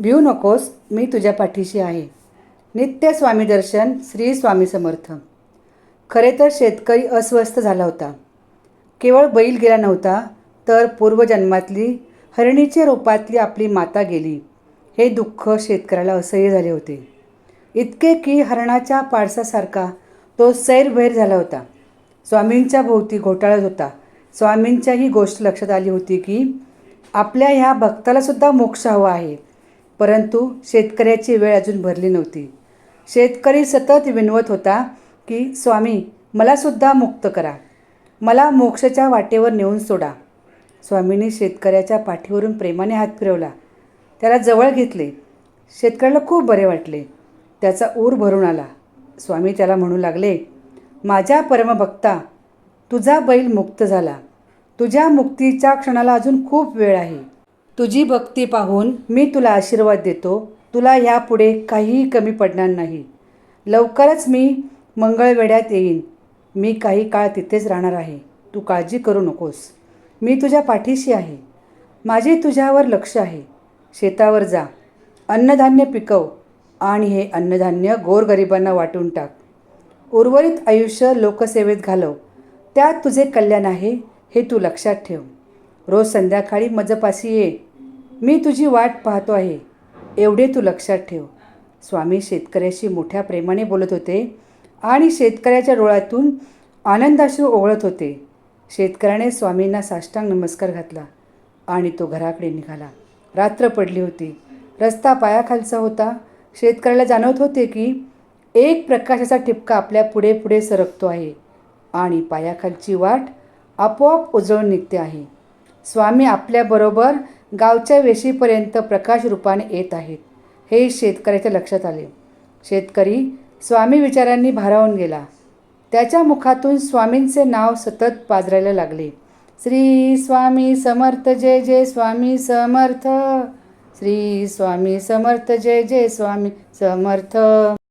भिऊ नकोस मी तुझ्या पाठीशी आहे. नित्य स्वामी दर्शन श्री स्वामी समर्थ. खरे तर शेतकरी अस्वस्थ झाला होता. केवळ बैल गेला नव्हता तर पूर्वजन्मातली हरणीच्या रूपातली आपली माता गेली. हे दुःख शेतकऱ्याला असह्य झाले होते. इतके की हरणाच्या पाडसासारखा तो सैरभैर झाला होता. स्वामींच्या भोवती घोटाळत होता. स्वामींच्या ही गोष्ट लक्षात आली होती की आपल्या ह्या भक्तालासुद्धा मोक्ष हवा आहे. परंतु शेतकऱ्याची वेळ अजून भरली नव्हती. शेतकरी सतत विनवत होता की स्वामी मलासुद्धा मुक्त करा. मला मोक्षाच्या वाटेवर नेऊन सोडा. स्वामींनी शेतकऱ्याच्या पाठीवरून प्रेमाने हात फिरवला. त्याला जवळ घेतले. शेतकऱ्याला खूप बरे वाटले. त्याचा ऊर भरून आला. स्वामी त्याला म्हणू लागले माझ्या परमभक्ता तुझा बैल मुक्त झाला. तुझ्या मुक्तीच्या क्षणाला अजून खूप वेळ आहे. तुझी भक्ती पाहून मी तुला आशीर्वाद देतो. तुला यापुढे काहीही कमी पडणार नाही. लवकरच मी मंगळवेड्यात येईन. मी काही काळ तिथेच राहणार आहे. तू काळजी करू नकोस. मी तुझ्या पाठीशी आहे. माझे तुझ्यावर लक्ष आहे. शेतावर जा. अन्नधान्य पिकव आणि हे अन्नधान्य गोरगरिबांना वाटून टाक. उर्वरित आयुष्य लोकसेवेत घालव. त्यात तुझे कल्याण आहे हे तू लक्षात ठेव. रोज संध्याकाळी मजपाशी ये. मी तुझी वाट पाहतो आहे. एवढे तू लक्षात ठेव. स्वामी शेतकऱ्याशी मोठ्या प्रेमाने बोलत होते आणि शेतकऱ्याच्या डोळ्यातून आनंदाशी ओघळत होते. शेतकऱ्याने स्वामींना साष्टांग नमस्कार घातला आणि तो घराकडे निघाला. रात्र पडली होती. रस्ता पायाखालचा होता. शेतकऱ्याला जाणवत होते की एक प्रकाशाचा ठिपका आपल्या पुढे पुढे सरकतो आहे आणि पायाखालची वाट आपोआप उजळून निघते आहे. स्वामी आपल्याबरोबर गावच्या वेशीपर्यंत प्रकाश रूपाने येत आहेत. हे शेतकऱ्याच्या लक्षात आले. शेतकरी स्वामी विचारांनी भारावून गेला. त्याच्या मुखातून स्वामींचे नाव सतत पाजरायला लागले. श्री स्वामी समर्थ जय जय स्वामी समर्थ. श्री स्वामी समर्थ जय जय स्वामी समर्थ.